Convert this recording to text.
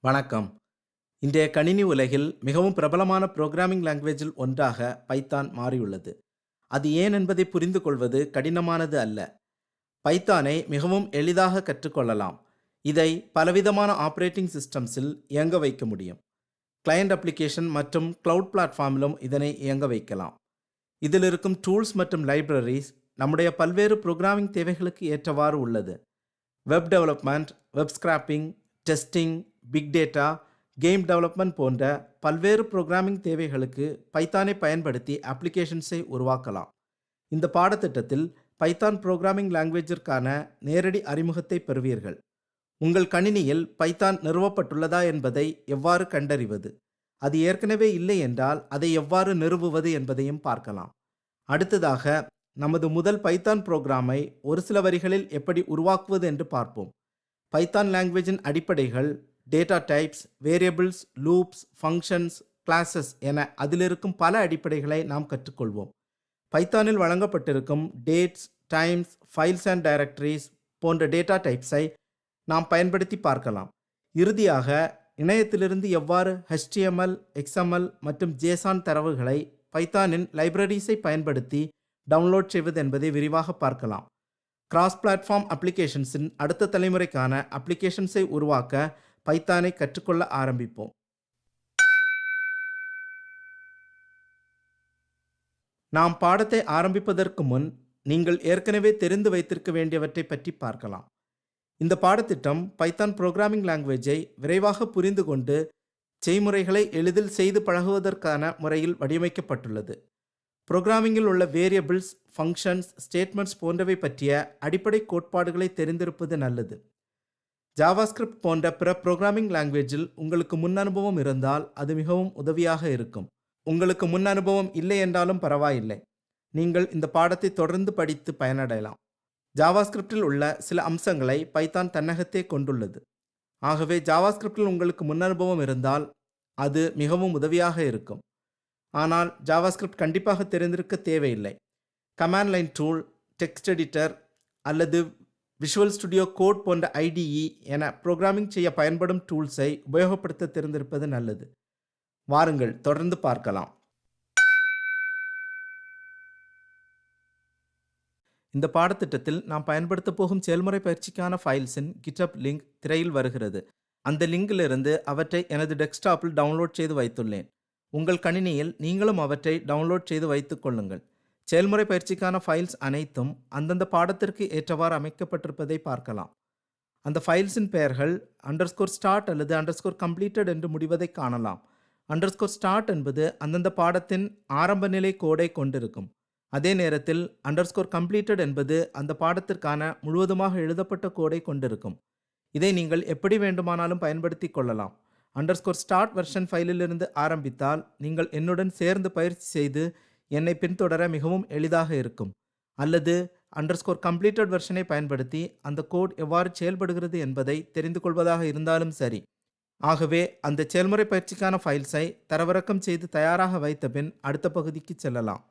வணக்கம். இன்றைய கணினி உலகில் மிகவும் பிரபலமான புரோகிராமிங் லாங்குவேஜில் ஒன்றாக பைத்தான் மாறியுள்ளது. அது ஏன் என்பதை புரிந்து கொள்வது கடினமானது அல்ல. பைத்தானை மிகவும் எளிதாக கற்றுக்கொள்ளலாம். இதை பலவிதமான ஆப்ரேட்டிங் சிஸ்டம்ஸில் இயங்க வைக்க முடியும். கிளையண்ட் அப்ளிகேஷன் மற்றும் கிளவுட் பிளாட்ஃபார்மிலும் இதனை இயங்க வைக்கலாம். இதில் இருக்கும் டூல்ஸ் மற்றும் லைப்ரரிஸ் நம்முடைய பல்வேறு புரோகிராமிங் தேவைகளுக்கு ஏற்றவாறு உள்ளது. Web development web scraping testing big data game development போன்ற பல்வேறு ப்ரோக்ராமிங் தேவைகளுக்கு பைத்தானை பயன்படுத்தி அப்ளிகேஷன்ஸை உருவாக்கலாம். இந்த பாடத்திட்டத்தில் பைத்தான் ப்ரோக்ராமிங் லாங்குவேஜிற்கான நேரடி அறிமுகத்தை பெறுவீர்கள். உங்கள் கணினியில் பைத்தான் நிறுவப்பட்டுள்ளதா என்பதை எவ்வாறு கண்டறிவது? அது ஏற்கனவே இல்லை என்றால் அதை எவ்வாறு நிறுவுவது என்பதையும் பார்க்கலாம். அடுத்ததாக நமது முதல் பைத்தான் புரோகிராமை ஒரு சில வரிகளில் எப்படி உருவாக்குவது என்று பார்ப்போம். பைத்தான் லாங்குவேஜின் அடிப்படைகள் data types variables loops functions classes என அதிலிருக்கும் பல அடிப்படைகளை நாம் கற்றுக்கொள்வோம். பைத்தானில் வழங்கப்பட்டிருக்கும் dates times files and directories போன்ற டேட்டா டைப்ஸை நாம் பயன்படுத்தி பார்க்கலாம். இறுதியாக இணையத்திலிருந்து எவ்வாறு ஹெச்டிஎம்எல் எக்ஸ்எம்எல் மற்றும் ஜேசான் தரவுகளை பைத்தானின் லைப்ரரிஸை பயன்படுத்தி டவுன்லோட் செய்வது என்பதை விரிவாக பார்க்கலாம். கிராஸ் பிளாட்ஃபார்ம் அப்ளிகேஷன்ஸின் அடுத்த தலைமுறைக்கான அப்ளிகேஷன்ஸை உருவாக்க பைத்தானை கற்றுக்கொள்ள ஆரம்பிப்போம். நாம் பாடத்தை ஆரம்பிப்பதற்கு முன் நீங்கள் ஏற்கனவே தெரிந்து வைத்திருக்க வேண்டியவற்றை பற்றி பார்க்கலாம். இந்த பாடத்திட்டம் பைத்தான் புரோகிராமிங் லாங்குவேஜை விரைவாக புரிந்து கொண்டு செய்முறைகளை எளிதில் செய்து பழகுவதற்கான முறையில் வடிவமைக்கப்பட்டுள்ளது. புரோகிராமிங்கில் உள்ள வேரியபிள்ஸ் ஃபங்க்ஷன்ஸ் ஸ்டேட்மெண்ட்ஸ் போன்றவை பற்றிய அடிப்படை கோட்பாடுகளை தெரிந்திருப்பது நல்லது. ஜாவாஸ்கிரிப்ட் போன்ற பிற புரோகிராமிங் லாங்குவேஜில் உங்களுக்கு முன் அனுபவம் இருந்தால் அது மிகவும் உதவியாக இருக்கும். உங்களுக்கு முன் அனுபவம் இல்லை என்றாலும் பரவாயில்லை. நீங்கள் இந்த பாடத்தை தொடர்ந்து படித்து பயனடையலாம். ஜாவாஸ்கிரிப்டில் உள்ள சில அம்சங்களை பைத்தான் தன்னகத்தே கொண்டுள்ளது. ஆகவே ஜாவாஸ்கிரிப்டில் உங்களுக்கு முன் அனுபவம் இருந்தால் அது மிகவும் உதவியாக இருக்கும். ஆனால் ஜாவாஸ்கிரிப்ட் கண்டிப்பாக தெரிந்திருக்க தேவையில்லை. Command line tool text editor அல்லது விஷுவல் ஸ்டுடியோ கோட் போன்ற ஐடிஇ என ப்ரோக்ராமிங் செய்ய பயன்படும் டூல்ஸை உபயோகப்படுத்த தெரிந்திருப்பது நல்லது. வாருங்கள் தொடர்ந்து பார்க்கலாம். இந்த பாடத்திட்டத்தில் நாம் பயன்படுத்த போகும் செயல்முறை பயிற்சிக்கான ஃபைல்ஸின் கிட்டப் லிங்க் திரையில் வருகிறது. அந்த லிங்கிலிருந்து அவற்றை எனது டெஸ்க்டாப்பில் டவுன்லோட் செய்து வைத்துள்ளேன். உங்கள் கணினியில் நீங்களும் அவற்றை டவுன்லோட் செய்து வைத்துக் கொள்ளுங்கள். செயல்முறை பயிற்சிக்கான ஃபைல்ஸ் அனைத்தும் அந்தந்த பாடத்திற்கு ஏற்றவாறு அமைக்கப்பட்டிருப்பதை பார்க்கலாம். அந்த ஃபைல்ஸின் பெயர்கள் அண்டர்ஸ்கோர் ஸ்டார்ட் அல்லது அண்டர்ஸ்கோர் கம்ப்ளீட்டட் என்று முடிவதை காணலாம். அண்டர்ஸ்கோர் ஸ்டார்ட் என்பது அந்தந்த பாடத்தின் ஆரம்ப நிலை கோடை கொண்டிருக்கும். அதே நேரத்தில் அண்டர்ஸ்கோர் கம்ப்ளீட்டட் என்பது அந்த பாடத்திற்கான முழுவதுமாக எழுதப்பட்ட கோடை கொண்டிருக்கும். இதை நீங்கள் எப்படி வேண்டுமானாலும் பயன்படுத்தி கொள்ளலாம். அண்டர்ஸ்கோர் ஸ்டார்ட் வெர்ஷன் ஃபைலிலிருந்து ஆரம்பித்தால் நீங்கள் என்னுடன் சேர்ந்து பயிற்சி செய்து என்னை பின்தொடர மிகவும் எளிதாக இருக்கும். அல்லது அண்டர்ஸ்கோர் கம்ப்ளீட்டட் வெர்ஷனை பயன்படுத்தி அந்த கோட் எவ்வாறு செயல்படுகிறது என்பதை தெரிந்து கொள்வதாக இருந்தாலும் சரி. ஆகவே அந்த செயல்முறை பயிற்சிக்கான ஃபைல்ஸை தரவிறக்கம் செய்து தயாராக வைத்த பின் அடுத்த பகுதிக்கு செல்லலாம்.